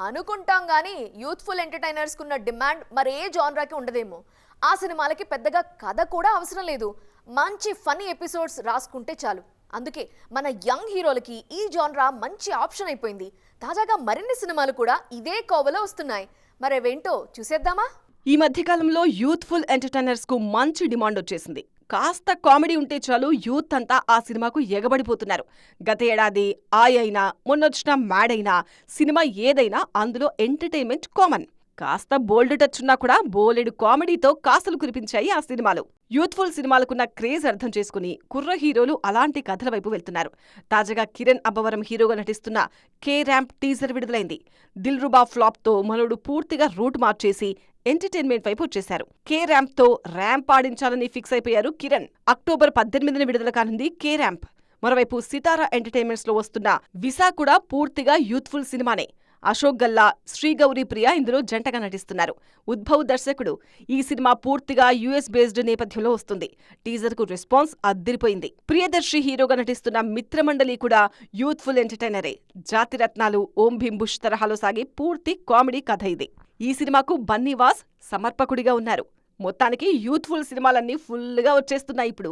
అనుకుంటాం కానీ youthful entertainers కున్న డిమాండ్ మరే జాన్రాకి ఉండదేమో. ఆ సినిమాలకి పెద్దగా కథ కూడా అవసరం లేదు. మంచి ఫనీ ఎపిసోడ్స్ రాసుకుంటే చాలు. అందుకే మన యంగ్ హీరోలకి ఈ జాన్రా మంచి ఆప్షన్ అయిపోయింది. తాజాగా మరిన్ని సినిమాలు కూడా ఇదే కోవలో వస్తున్నాయి. మరేవేంటో చూసేద్దామా? ఈ మధ్యకాలంలో యూత్ఫుల్ ఎంటర్టైనర్స్కు మంచి డిమాండ్ వచ్చేసింది. కాస్త కామెడీ ఉంటే చాలు యూత్ అంతా ఆ సినిమాకు ఎగబడిపోతున్నారు. గత ఏడాది ఆయ్ అయినా మొన్నొచ్చిన మ్యాడైనా సినిమా ఏదైనా అందులో ఎంటర్టైన్మెంట్ కామన్. కాస్త బోల్డ్ టచ్ ఉన్నా కూడా బోలెడు కామెడీతో కాసులు కురిపించాయి ఆ సినిమాలు. యూత్ఫుల్ సినిమాలకున్న క్రేజ్ అర్థం చేసుకుని కుర్ర హీరోలు అలాంటి కథల వైపు వెళ్తున్నారు. తాజాగా కిరణ్ అబ్బవరం హీరోగా నటిస్తున్న కే ర్యాంప్ టీజర్ విడుదలైంది దిల్రుబా ఫ్లాప్తో ఫ్లాప్ మనోడు పూర్తిగా రూట్ మార్చేసి ఎంటర్టైన్మెంట్ వైపు వచ్చేశారు. కే ర్యాంప్తో ర్యాంప్ ఆడించాలని ఫిక్స్ అయిపోయారు కిరణ్. అక్టోబర్ పద్దెనిమిదిన విడుదల కానుంది కే ర్యాంప్ మరోవైపు సితారా ఎంటర్టైన్మెంట్స్లో వస్తున్న విసా కూడా పూర్తిగా యూత్ఫుల్ సినిమానే. అశోక్ గల్లా శ్రీగౌరీ ప్రియ ఇందులో జంటగా నటిస్తున్నారు. ఉద్భవ్ దర్శకుడు ఈ సినిమా పూర్తిగా యుఎస్ బేస్డ్ నేపథ్యంలో వస్తుంది. టీజర్కు రెస్పాన్స్ అద్దిరిపోయింది. ప్రియదర్శి హీరోగా నటిస్తున్న మిత్రమండలి కూడా యూత్ఫుల్ ఎంటర్టైనరే. జాతిరత్నాలు ఓం భీంభుష్ తరహాలో సాగే పూర్తి కామెడీ కథ ఇది. ఈ సినిమాకు బన్నీవాస్ సమర్పకుడిగా ఉన్నారు. మొత్తానికి యూత్ఫుల్ సినిమాలన్నీ ఫుల్గా వచ్చేస్తున్నాయి ఇప్పుడు.